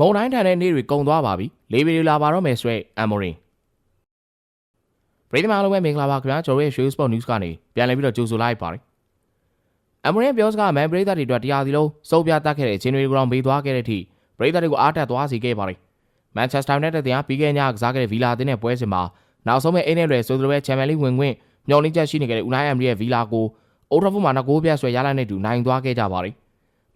မုံတိုင်းထန်တဲ့နေ့တွေကုန်သွားပါပြီလေးဗီဒီယိုလာပါတော့မယ်ဆွဲအမ်မိုရင်ပရိသတ်အားလုံးပဲမင်္ဂလာပါခင်ဗျာကျွန်တော်ရဲ့ Show Sport News ကနေပြန်လည်ပြီးတော့ကြိုဆိုလိုက်ပါတယ်အမ်မိုရင်ပြောစကားမန်ပရိသတ်တွေအတွက်တရားစီလုံးစုပ်ပြတတ်ခဲ့တဲ့ချင်းတွေကရောင်ပေးသွားခဲ့တဲ့အထိပရိသတ်တွေကိုအားတက်သွားစေခဲ့ပါတယ်မန်ချက်စတာယူနိုက်တက်တရားပြီးခဲ့ညကစားခဲ့တဲ့ဗီလာအသင်းနဲ့ပွဲစဉ်မှာနောက်ဆုံးမဲ့အိမ်နဲ့လွယ်ဆိုသလိုပဲချန်ပီယံလိဝင်ခွင့်မျှော်လင့်ချက်ရှိနေခဲ့တဲ့ Unai Emery ရဲ့ဗီလာကိုအိုထဖူမှာနှစ်ဂိုးပြတ်ဆွဲရလိုက်တဲ့တူနိုင်သွားခဲ့ကြပါတယ်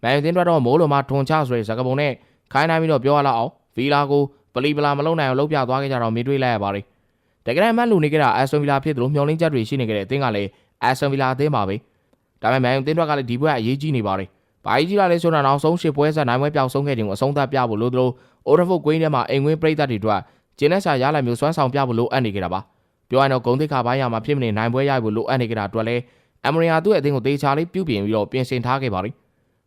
မန်ယူအသင်းအတွက်တော့မိုးလိုမှာထွန်ချဆိုတဲ့ဇာကပုံနဲ့ ခိုင်းနိုင်ပြီးတော့ပြောရလောက်အောင်ဗီလာကိုပလီပလာမလုံနိုင်အောင်လှုပ်ပြသွားခဲ့ကြတော့မြင်တွေ့လိုက်ရပါတယ်တကယ်တမ်းမှလူနေခဲ့တာအက်စတွန်ဗီလာဖြစ်တယ်လို့မျှော်လင့်ချက်တွေရှိနေခဲ့တဲ့အသင်းကလည်းအက်စတွန်ဗီလာအသင်းပါပဲဒါပေမဲ့မန်ယူအသင်းတွေကလည်းဒီဘက်အရေးကြီးနေပါတယ်ဘာကြီးကြီးလာလဲဆိုတော့နောက်ဆုံးရှစ်ပွဲဆက်နိုင်ပွဲပြောက်ဆုံးခဲ့ခြင်းကိုအဆုံးသတ်ပြဖို့လို့တို့အိုဒဖုတ်ကွင်းထဲမှာအိမ်ဝင်းပြိသက်တွေအတွက်ဂျင်းနဲ့စာရလာမျိုးစွမ်းဆောင်ပြဖို့လိုအပ်နေကြတာပါပြောရရင်တော့ဂုံတိတ်ခါပိုင်းရမှာဖြစ်မနေနိုင်ပွဲရဖို့လိုအပ်နေကြတာအတွက်လည်းအမရီယာသူ့ရဲ့အသင်းကိုတေချာလေးပြုပြင်ပြီးတော့ပြင်ဆင်ထားခဲ့ပါတယ်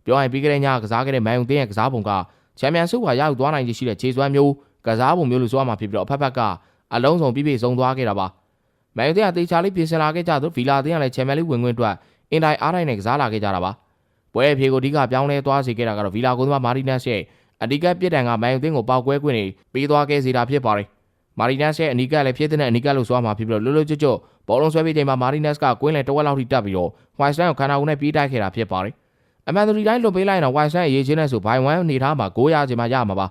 ပြောရရင်ပြီးခဲ့တဲ့ညကစားခဲ့တဲ့မန်ယူအသင်းရဲ့ကစားပုံက ချန်ပီယံဆုကရယူသွားနိုင်ခြေရှိတဲ့ခြေစွမ်းမျိုးကစားပုံမျိုးလို့ဆိုရမှာဖြစ်ပြီးတော့အဖက်ဖက်ကအလုံးစုံပြည့်ပြည့်စုံသွားခဲ့တာပါမန်ယူအသင်းကတေချာလေးပြင်ဆင်လာခဲ့ကြသူဗီလာအသင်းကလည်းချန်ပီယံလိဝင်ခွင့်အတွက်အင်တိုင်းအားတိုင်းနဲ့ကစားလာခဲ့ကြတာပါပွဲအဖြေကိုအဓိကပြောင်းလဲသွားစေခဲ့တာကတော့ဗီလာကိုသမားမာတီနက်စ်ရဲ့အဓိကပြစ်ဒဏ်ကမန်ယူအသင်းကိုပောက်ကွဲခွင့်တွေပေးသွားခဲ့စေတာဖြစ်ပါတယ်မာရီနက်စ်ရဲ့အနီကလည်းဖြစ်တဲ့အနီကလို့ဆိုရမှာဖြစ်ပြီးတော့လွတ်လွတ်ကျွတ်ကျွတ်ဘောလုံးဆွဲပြီးချိန်မှာမာရီနက်စ်ကကွင်းလေတဝက်လောက်ထိတက်ပြီးတော့ဝိုင်စတန်ကိုခန္ဓာကိုယ်နဲ့ပြေးတိုက်ခဲ့တာဖြစ်ပါတယ် အမန်သူဒီတိုင်းလွတ်ပေးလိုက်ရင်တော့ဝိုင်စတန်အရေးချင်းနဲ့ဆိုဘိုင်ဝမ်နေထားမှာ900ကျင်မှရမှာပါ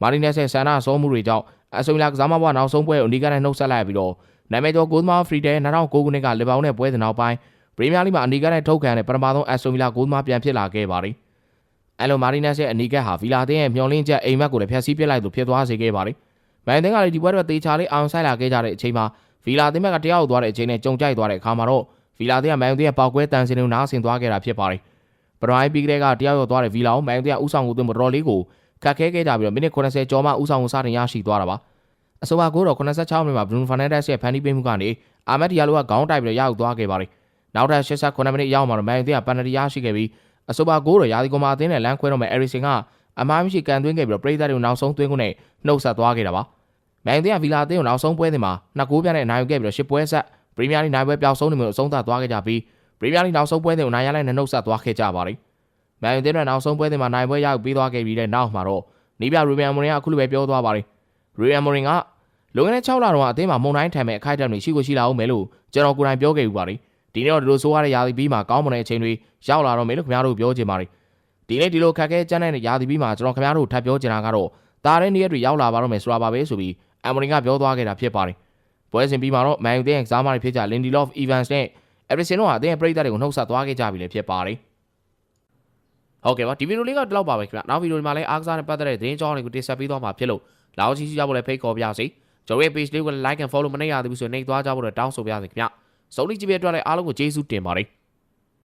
မာရီနက်စ်ရဲ့ဆန္ဒအဆုံးမှုတွေကြောင့်အဆုံလာကစားမဘွားနောက်ဆုံးပွဲကိုအနီကနဲ့နှုတ်ဆက်လိုက်ပြီးတော့နာမည်ကျော်ကိုသမားဖရီတဲ2009ခုနှစ်ကလီဗာပူးနဲ့ပွဲစဉ်နောက်ပိုင်းပရီးမီးယားလိမှာအနီကနဲ့ထုတ်ခံတဲ့ပထမဆုံးအက်စတိုဗီလာကိုသမားပြန်ဖြစ်လာခဲ့ပါတယ်အဲလိုမာရီနက်စ်ရဲ့အနီကဟာဗီလာတင်းရဲ့မျောလင်းချက်အိမ်မက်ကိုလည်းဖျက်ဆီးပစ်လိုက်သူဖြစ်သွားစေခဲ့ပါတယ်။မန်တင်းကလည်းဒီပွဲတော့တေချာလေးအောင်ဆိုင်လာခဲ့ကြတဲ့အချိန်မှာဗီလာတင်းဘက်ကတယောက်သွားတဲ့အချိန်နဲ့ကြုံကြိုက်သွားတဲ့အခါမှာတော့ဗီလာတင်းကမန်တင်းရဲ့ပေါက်ကွဲတန်စင်ကိုနားဆင်သွားခဲ့တာဖြစ်ပါတယ်။ ပရိုင်ပြီးကလေးကတယောက်ရောက်သွားတဲ့ဗီလာကိုမန်တင်းကဥဆောင်ကိုသွင်းမတော်လေးကိုခတ်ခဲခဲ့ကြပြီးတော့မိနစ်80ကျော်မှဥဆောင်ကိုစတင်ရရှိသွားတာပါ။အဆိုပါကိုတော့86မိနစ်မှာဘရူနိုဖာနန်ဒက်စ်ရဲ့ဖန်တီးပေးမှုကနေအာမက်ဒီယာလိုကခေါင်းတိုက်ပြီးတော့ရောက်သွားခဲ့ပါတယ်။နောက်ထပ်89မိနစ်ရောက်မှတော့မန်တင်းကပန်နတီရရှိခဲ့ပြီးအဆိုပါကိုတော့ရာသီကွန်မာအသင်းနဲ့လမ်းခွဲတော့မဲ့အဲရီဆင်ကအမားမရှိကန်သွင်းခဲ့ပြီးတော့ပရိသတ်တွေကိုနောက်ဆုံးသွင်းခွင့်နဲ့နှုတ်ဆက်သွားခဲ့တာပါ။မန်အသင်းကဗီလာအသင်းကိုနောက်ဆုံးပွဲစဉ်မှာနှစ်ဂိုးပြနဲ့နိုင်ယူခဲ့ပြီးတော့ရှစ်ပွဲဆက်ပရီးမီးယားလိနိုင်ပွဲပျောက်ဆုံးနေမျိုးအဆုံးသတ်သွားခဲ့ကြပြီး ပရီးမီးယားလိနောက်ဆုံးပွဲစဉ်ကိုနိုင်ရလိုက်နဲ့နှုတ်ဆက်သွားခဲ့ကြပါတယ်။မန်အသင်းရဲ့နောက်ဆုံးပွဲစဉ်မှာနိုင်ပွဲရယူပြီးသွားခဲ့ပြီးတဲ့နောက်မှာတော့နီးပြရီဗီယန်မိုရင်ကအခုလိုပဲပြောသွားပါတယ်။ရီဗီယန်မိုရင်ကလွန်ခဲ့တဲ့6လတော့အသင်းမှာမုံတိုင်းထံမဲ့အခိုက်အတန့်တွေရှိကိုရှိလာအောင်မယ်လို့ကျွန်တော်ကိုယ်တိုင်ပြောခဲ့ပြီးပါတယ်။ဒီနေ့တော့ဒီလိုဆိုရတဲ့ရာသီပြီးမှာကောင်းမွန်တဲ့အချိန်တွေရောက်လာတော့မယ်လို့ခင်ဗျားတို့ပြောချင်ပါတယ်။ဒီနေ့ဒီလိုခက်ခဲကြမ်းတဲ့ရာသီပြီးမှာကျွန်တော်ခင်ဗျားတို့ထပ်ပြောချင်တာကတော့တားတဲ့နေ့ရက်တွေရောက်လာပါတော့မယ်ဆိုတာပါပဲဆိုပြီးအမ်မရင်ကပြောသွားခဲ့တာဖြစ်ပါတယ်။ပွဲစဉ်ပြီးမှာတော့မန်ယူတဲ့ကစားမတွေဖြစ်ကြလင်ဒီလော့ဖ်အီဗန်စ်နဲ့ အက်ဗရီဆင်တို့ဟာအသင်းရဲ့ပရိသတ်တွေကိုနှုတ်ဆက်သွားခဲ့ကြပြီလေဖြစ်ပါတယ်။ဟုတ်ကဲ့ပါဒီဗီဒီယိုလေးကတော့ဒီလောက်ပါပဲခင်ဗျာ။နောက်ဗီဒီယိုဒီမှာလည်းအားကစားနဲ့ပတ်သက်တဲ့သတင်းကြောင်းတွေကိုတင်ဆက်ပေးသွားမှာဖြစ်လို့လာအောင်ချီစီကြဖို့လည်းဖိတ်ခေါ်ပြစေ။ကျွန်တော်ရဲ့ page လေးကို like and follow မနေရသေးဘူးဆိုရင်နှိပ်သွားကြဖို့တော့တောင်းဆိုပါရစေခင်ဗျာ။စုံလီကြည့်ပြအတွက်လည်းအားလုံးကိုကျေးဇူးတင်ပါတယ်။